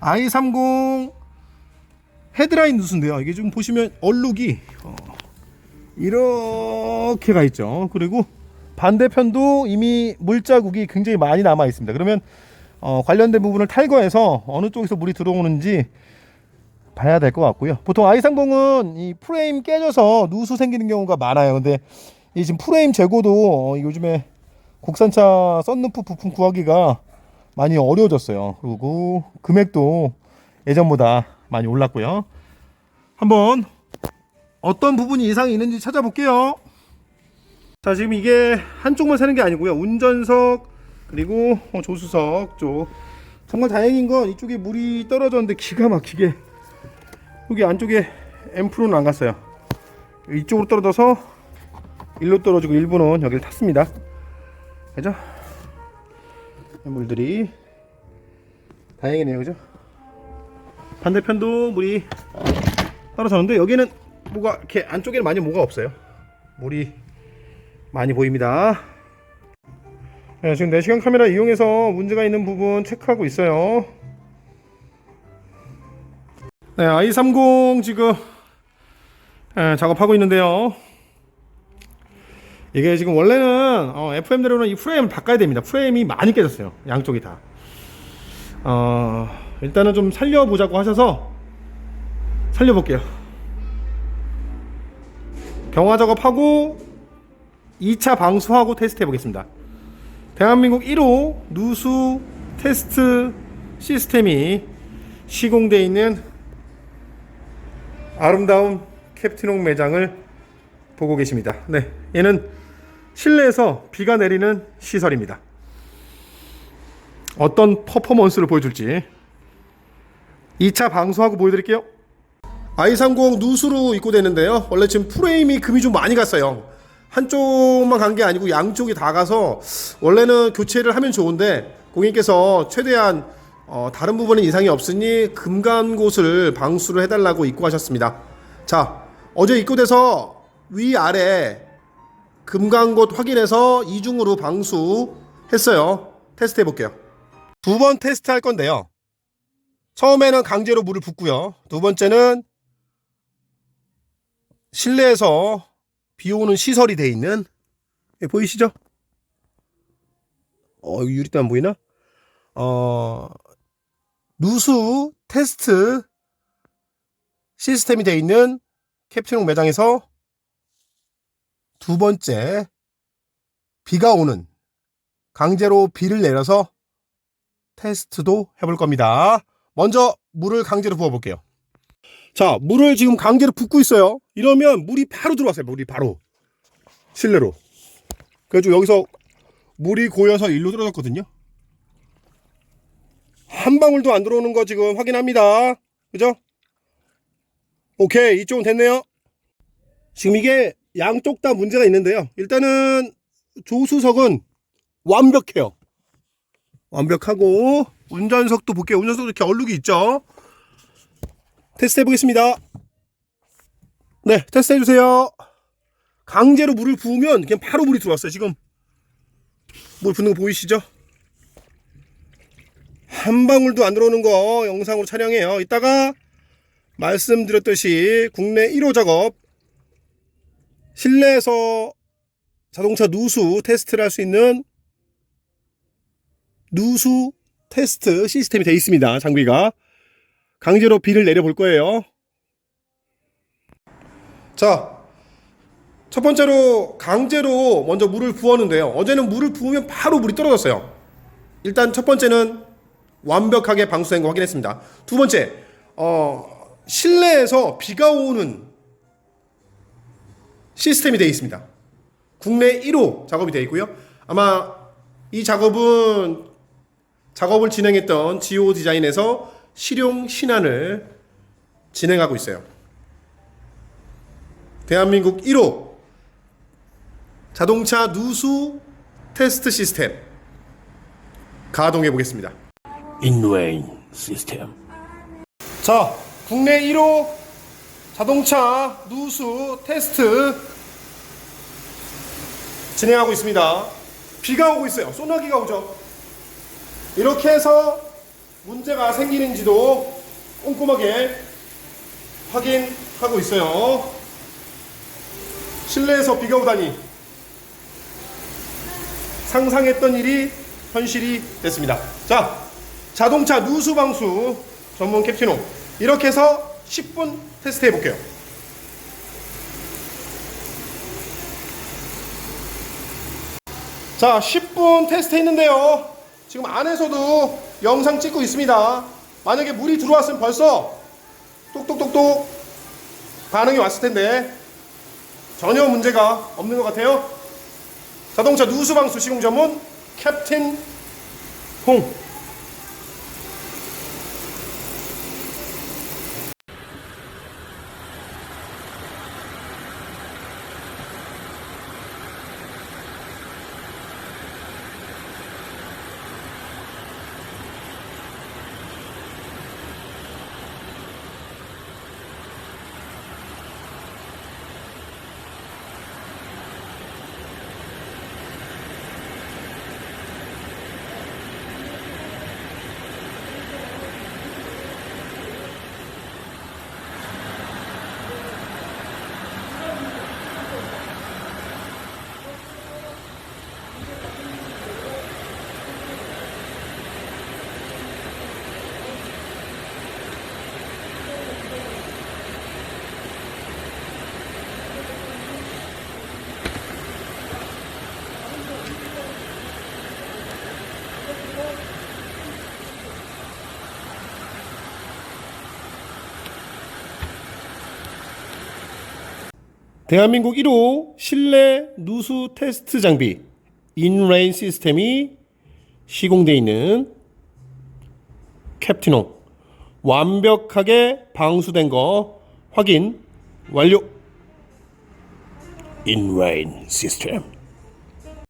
i30 헤드라인 누수인데요. 이게 좀 보시면 얼룩이 어, 이렇게 가 있죠. 그리고 반대편도 이미 물자국이 굉장히 많이 남아 있습니다. 그러면 어, 관련된 부분을 탈거해서 어느 쪽에서 물이 들어오는지 봐야 될 것 같고요. 보통 i30은 이 프레임 깨져서 누수 생기는 경우가 많아요. 근데 이 지금 프레임 재고도 어, 요즘에 국산차 썬루프 부품 구하기가 많이 어려워졌어요. 그리고 금액도 예전보다 많이 올랐고요. 한번 어떤 부분이 이상이 있는지 찾아볼게요. 자, 지금 이게 한쪽만 세는 게 아니고요. 운전석 그리고 어, 조수석 쪽. 정말 다행인 건 이쪽에 물이 떨어졌는데 기가 막히게 여기 안쪽에 앰프로는 안 갔어요. 이쪽으로 떨어져서 일로 떨어지고 일부는 여기를 탔습니다. 그죠? 물들이 다행이네요, 그죠? 반대편도 물이 떨어졌는데 여기는 뭐가 이렇게 안쪽에는 많이 뭐가 없어요. 물이 많이 보입니다. 네, 지금 내시경 카메라 이용해서 문제가 있는 부분 체크하고 있어요. 네, i30 지금 예, 작업하고 있는데요. 이게 지금 원래는 어, FM대로는 이 프레임을 바꿔야 됩니다. 프레임이 많이 깨졌어요. 양쪽이 다. 어, 일단은 좀 살려보자고 하셔서 살려볼게요. 경화 작업하고 2차 방수하고 테스트 해보겠습니다. 대한민국 1호 누수 테스트 시스템이 시공되어 있는 아름다운 캡틴홍 매장을 보고 계십니다. 네, 얘는 실내에서 비가 내리는 시설입니다. 어떤 퍼포먼스를 보여줄지 2차 방수하고 보여드릴게요. i30 누수로 입고되는데요. 원래 지금 프레임이 금이 좀 많이 갔어요. 한쪽만 간 게 아니고 양쪽이 다 가서 원래는 교체를 하면 좋은데 고객님께서 최대한 어, 다른 부분에 이상이 없으니 금간 곳을 방수를 해달라고 입고하셨습니다. 자, 어제 입고돼서 위 아래 금간 곳 확인해서 이중으로 방수 했어요. 테스트 해볼게요. 두 번 테스트 할 건데요. 처음에는 강제로 물을 붓고요. 두 번째는 실내에서 비 오는 시설이 돼 있는 예, 보이시죠? 어, 안 보이나? 어, 누수 테스트 시스템이 돼 있는 캡틴홍 매장에서 두 번째 비가 오는 강제로 비를 내려서 테스트도 해볼 겁니다. 먼저 물을 강제로 부어볼게요. 자, 물을 지금 강제로 붓고 있어요. 이러면 물이 바로 들어왔어요. 물이 바로 실내로. 그래가지고 여기서 물이 고여서 일로 떨어졌거든요. 한 방울도 안 들어오는 거 지금 확인합니다. 그죠? 오케이, 이쪽은 됐네요. 지금 이게 양쪽 다 문제가 있는데요. 일단은 조수석은 완벽해요. 완벽하고 운전석도 볼게요. 운전석도 이렇게 얼룩이 있죠. 테스트 해보겠습니다. 네, 테스트 해주세요. 강제로 물을 부으면 그냥 바로 물이 들어왔어요. 지금 물 붓는 거 보이시죠? 한 방울도 안 들어오는 거 영상으로 촬영해요. 이따가 말씀드렸듯이 국내 1호 작업 실내에서 자동차 누수 테스트를 할 수 있는 누수 테스트 시스템이 되어 있습니다. 장비가 강제로 비를 내려 볼 거예요. 자, 첫 번째로 강제로 먼저 물을 부었는데요. 어제는 물을 부으면 바로 물이 떨어졌어요. 일단 첫 번째는 완벽하게 방수된 거 확인했습니다. 두 번째, 어, 실내에서 비가 오는 시스템이 되어 있습니다. 국내 1호 작업이 되어 있고요. 아마 이 작업은 작업을 진행했던 지오 디자인에서 실용 신안을 진행하고 있어요. 대한민국 1호 자동차 누수 테스트 시스템 가동해 보겠습니다. 인웨인 시스템 자, 국내 1호 자동차 누수 테스트 진행하고 있습니다. 비가 오고 있어요. 소나기가 오죠. 이렇게 해서 문제가 생기는지도 꼼꼼하게 확인하고 있어요. 실내에서 비가 오다니 상상했던 일이 현실이 됐습니다. 자, 자동차 누수 방수 전문 캡틴호 이렇게 해서 10분 테스트 해볼게요. 자, 10분 테스트 했는데요. 지금 안에서도 영상 찍고 있습니다. 만약에 물이 들어왔으면 벌써 똑똑똑똑 반응이 왔을 텐데 전혀 문제가 없는 것 같아요. 자동차 누수방수 시공 전문 캡틴 홍. 대한민국 1호 실내 누수 테스트 장비 인레인 시스템이 시공되어 있는 캡틴홍 완벽하게 방수된 거 확인 완료. Rain system.